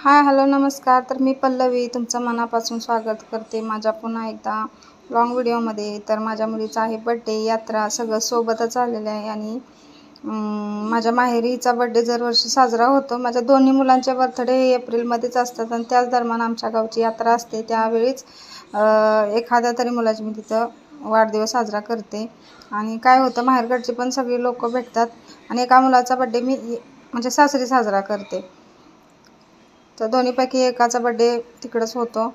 Hi hello नमस्कार. तर मी पल्लवी तुमचं मनापासून स्वागत करते. माझ्या पुन्हा एकदा लॉंग व्हिडिओमध्ये तर माझ्या मुलीचा आहे बड्डे यात्रा सगळं सोबतच आलेलं आहे आणि माझ्या माहेरीचा बड्डे दरवर्षी साजरा होतो. माझ्या दोन्ही मुलांचे बर्थडे हे एप्रिलमध्येच असतात आणि त्याच दरम्यान आमच्या गावची यात्रा असते. त्यावेळीच एखाद्या तरी मुलाची मी तिथं वाढदिवस साजरा करते. आणि काय होतं माहेरकडची पण सगळी लोक भेटतात. आणि एका मुलाचा बड्डे मी म्हणजे सासरी साजरा करते. तर दोन्हीपैकी एकाचा बड्डे तिकडंच होतो.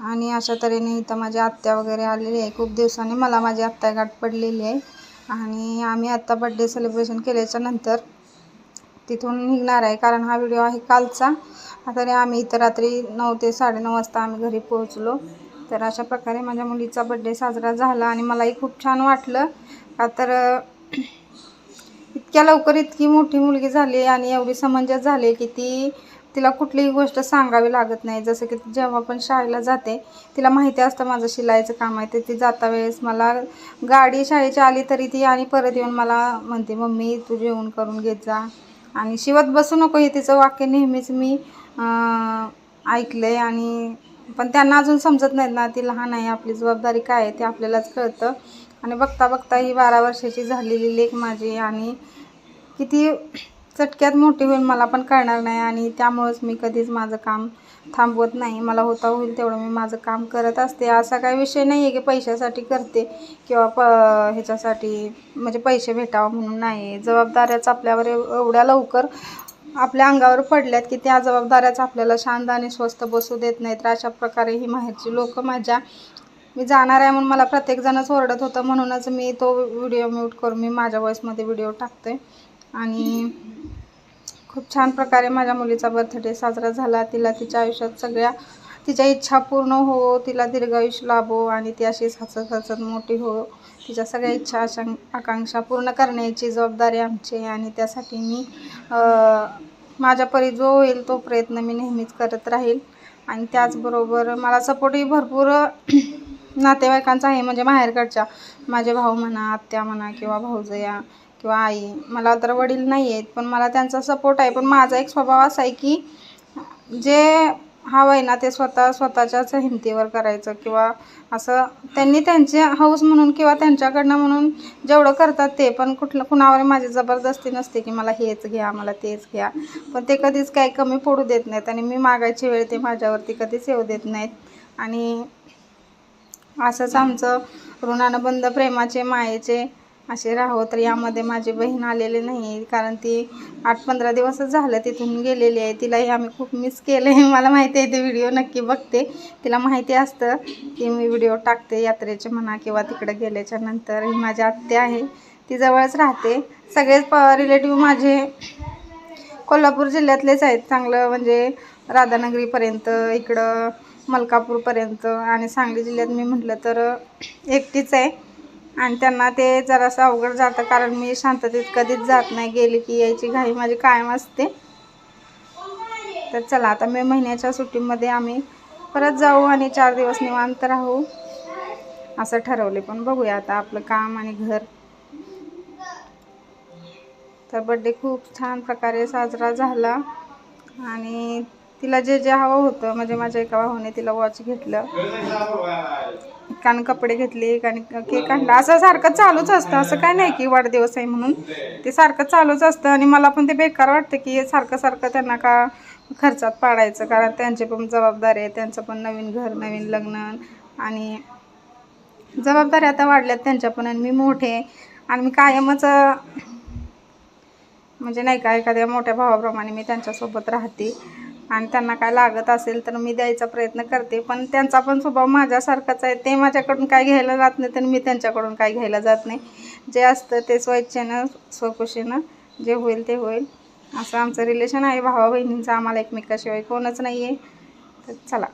आणि अशा तऱ्हेने इथं माझी आत्या वगैरे आलेली आहे. खूप दिवसांनी मला माझी आत्या गाठ पडलेली आहे. आणि आम्ही आत्ता बड्डे सेलिब्रेशन केल्याच्यानंतर तिथून निघणार आहे. कारण हा व्हिडिओ आहे कालचा. तरी आम्ही इथं रात्री नऊ ते साडेनऊ वाजता आम्ही घरी पोहोचलो. तर अशा प्रकारे माझ्या मुलीचा बड्डे साजरा झाला आणि मलाही खूप छान वाटलं. का तर इतक्या लवकर इतकी मोठी मुलगी झाली आणि एवढी समंजस झाली की ती तिला कुठलीही गोष्ट सांगावी लागत नाही. जसं की जेव्हा पण शाळेला जाते तिला माहिती असतं माझं शिलाईचं काम आहे ते ती जाता वेळेस मला गाडी शाळेची आली तरी ती आणि परत येऊन मला म्हणते मम्मी तू जेवण करून घेत जा. आणि शिवत बसू नको हे तिचं वाक्य नेहमीच मी ऐकलं आहे आणि पण त्यांना अजून समजत नाहीत ना ती लहान आहे आपली जबाबदारी काय आहे ते आपल्यालाच कळतं. आणि बघता बघता ही बारा वर्षाची झालेली लेख माझी आणि किती चटक्यात मोठी होईल मला पण कळणार नाही आणि त्यामुळंच मी कधीच माझं काम थांबवत नाही. मला होता होईल तेवढं मी माझं काम करत असते. असा काही विषय नाही आहे की पैशासाठी करते किंवा प ह्याच्यासाठी म्हणजे पैसे भेटावं म्हणून नाही जबाबदाऱ्याच आपल्यावर एवढ्या लवकर आपल्या अंगावर पडल्यात की त्या जबाबदाऱ्याच आपल्याला शांत आणि स्वस्त बसू देत नाहीत. तर अशा प्रकारे ही माहेरची लोक माझ्या मी जाणार आहे म्हणून मला प्रत्येकजणच ओरडत होतं. म्हणूनच मी तो व्हिडिओ म्यूट करून मी माझ्या वॉईसमध्ये व्हिडिओ टाकते आणि खूप छान प्रकारे माझ्या मुलीचा बर्थडे साजरा झाला. तिला तिच्या आयुष्यात सगळ्या तिच्या इच्छा पूर्ण हो तिला दीर्घायुष्य लाभो आणि ती अशीच हसत हसत मोठी हो. तिच्या सगळ्या इच्छा आशा आकांक्षा पूर्ण करण्याची जबाबदारी आमची आणि त्यासाठी मी माझ्यापरी माझ्या परी जो होईल तो प्रयत्न मी नेहमीच करत राहील. आणि त्याचबरोबर मला सपोर्टही भरपूर नातेवाईकांचा आहे. म्हणजे माहेरकडच्या माझे भाऊ म्हणा आत्या म्हणा किंवा भाऊजया किंवा आई. मला तर वडील नाही आहेत पण मला त्यांचा सपोर्ट आहे. पण माझा एक स्वभाव असा आहे की जे हवं आहे ना ते स्वतः स्वतःच्याच हिमतीवर करायचं किंवा असं त्यांनी त्यांचे हौस म्हणून किंवा त्यांच्याकडनं म्हणून जेवढं करतात ते पण कुठलं कुणावर माझी जबरदस्ती नसते की मला हेच घ्या मला तेच घ्या. पण ते कधीच काही कमी पडू देत नाहीत आणि मी मागायची वेळ ते माझ्यावरती कधीच येऊ देत नाहीत. आणि असंच आमचं ऋणानुबंध प्रेमाचे मायेचे असे राहो तर यामध्ये माझी बहीण आलेली नाही कारण ती आठ पंधरा दिवसच झालं तिथून गेलेली आहे. तिलाही आम्ही खूप मिस केलं आहे मला माहिती आहे ते व्हिडिओ नक्की बघते. तिला माहिती असतं की मी व्हिडिओ टाकते यात्रेचे म्हणा किंवा तिकडे गेल्याच्यानंतर. ही माझी आत्या आहे. ती जवळच राहते. सगळेच प रिलेटिव्ह माझे कोल्हापूर जिल्ह्यातलेच आहेत. चांगलं म्हणजे राधानगरीपर्यंत इकडं मलकापूरपर्यंत आणि सांगली जिल्ह्यात मी म्हटलं तर एकटीच आहे. आणि त्यांना ते जरासं अवघड जातं कारण मी शांततेत कधीच जात नाही. गेली की यायची घाई माझी कायम असते. तर चला आता मे महिन्याच्या सुट्टीमध्ये आम्ही परत जाऊ आणि चार दिवस निवांत राहू असं ठरवले. पण बघूया आता आपलं काम आणि घर. तर बड्डे खूप छान प्रकारे साजरा झाला. आणि तिला जे जे हवं होतं म्हणजे माझ्या एका भावाने तिला वॉच घेतलं. एकानं कपडे घेतले एकाने केक आणला. असं सारखं चालूच असतं. असं काय नाही की वाढदिवस आहे म्हणून. ते सारखं चालूच असतं आणि मला पण ते बेकार वाटतं की हे सारखं सारखं त्यांना का खर्चात पाडायचं? कारण त्यांचे पण जबाबदारी आहे. त्यांचं पण नवीन घर नवीन लग्न आणि जबाबदारी आता वाढल्यात त्यांच्या पण आणि मी मोठे आणि मी कायमच म्हणजे नाही का एखाद्या मोठ्या भावाप्रमाणे मी त्यांच्यासोबत राहते. आणि त्यांना काय लागत असेल तर मी द्यायचा प्रयत्न करते. पण त्यांचा पण स्वभाव माझ्यासारखाच आहे. ते माझ्याकडून काय घ्यायला जात नाही तर मी त्यांच्याकडून काय घ्यायला जात नाही. जे असतं ते स्वइच्छेनं स्वखुशीनं जे होईल ते होईल. असं आमचं रिलेशन आहे. भावा बहिणींचं आम्हाला एकमेकाशिवाय कोणच नाही आहे तर चला.